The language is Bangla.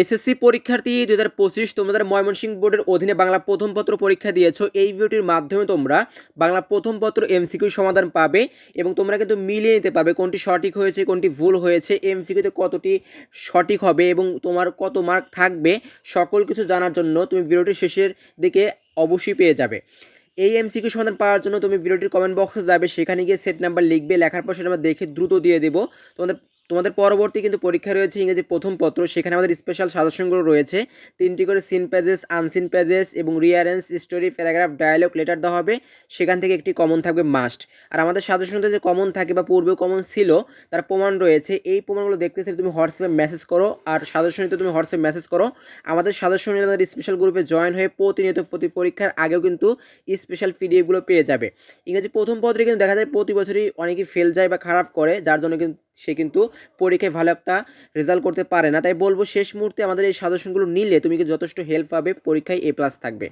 এসএসসি পরীক্ষার্থী দু হাজার পঁচিশ তোমাদের ময়মনসিংহ বোর্ডের অধীনে বাংলা প্রথম পত্র পরীক্ষা দিয়েছ। এই ভিডিওটির মাধ্যমে তোমরা বাংলা প্রথম পত্র এমসিকিউ সমাধান পাবে এবং তোমরা কিন্তু মিলিয়ে নিতে পারবে কোনটি সঠিক হয়েছে, কোনটি ভুল হয়েছে এমসিকিউতে কতটি সঠিক হবে এবং তোমার কত মার্ক থাকবে, সকল কিছু জানার জন্য তুমি ভিডিওটির শেষের দিকে অবশ্যই পেয়ে যাবে। এই এমসিকিউ সমাধান পাওয়ার জন্য তুমি ভিডিওটির কমেন্ট বক্সে যাবে, সেখানে গিয়ে সেট নাম্বার লিখবে, লেখার পর সেটা আমরা দেখে দ্রুত দিয়ে দেবো। তোমাদের তোমাদের পরবর্তী কিন্তু পরীক্ষা রয়েছে ইংরেজি প্রথম পত্র। সেখানে আমাদের স্পেশাল সাজেশনগুলো রয়েছে। তিনটি করে সিন প্যাজেস আনসিন প্যাজেস এবং rearrange story paragraph dialogue letter দেওয়া হবে। সেখান থেকে একটি কমন থাকবে মাস্ট আর আমাদের সাজেশনতে যে কমন থাকে বা পূর্বেও কমন ছিল, তার প্রমাণ রয়েছে। এই প্রমাণগুলো দেখতে চাইলে তুমি হোয়াটসঅ্যাপে মেসেজ করো আর সাজেশনিতে তুমি হোয়াটসঅ্যাপে মেসেজ করো। আমাদের সাজেশনে আমাদের স্পেশাল গ্রুপে জয়েন হয়ে প্রতিনিয়ত প্রতি পরীক্ষার আগেও কিন্তু স্পেশাল পিডিএফগুলো পেয়ে যাবে। ইংরেজি প্রথম পত্রে কিন্তু দেখা যায় প্রতি বছরই অনেকেই ফেল যায় বা খারাপ করে, যার জন্য কিন্তু সে কিন্তু পরীক্ষায় ভালো একটা রেজাল্ট করতে পারে না। তাই বলব শেষ মুহূর্তে আমাদের এই সাজেশনগুলো নিলে তুমি যথেষ্ট হেল্প পাবে, পরীক্ষায় এ প্লাস থাকবে।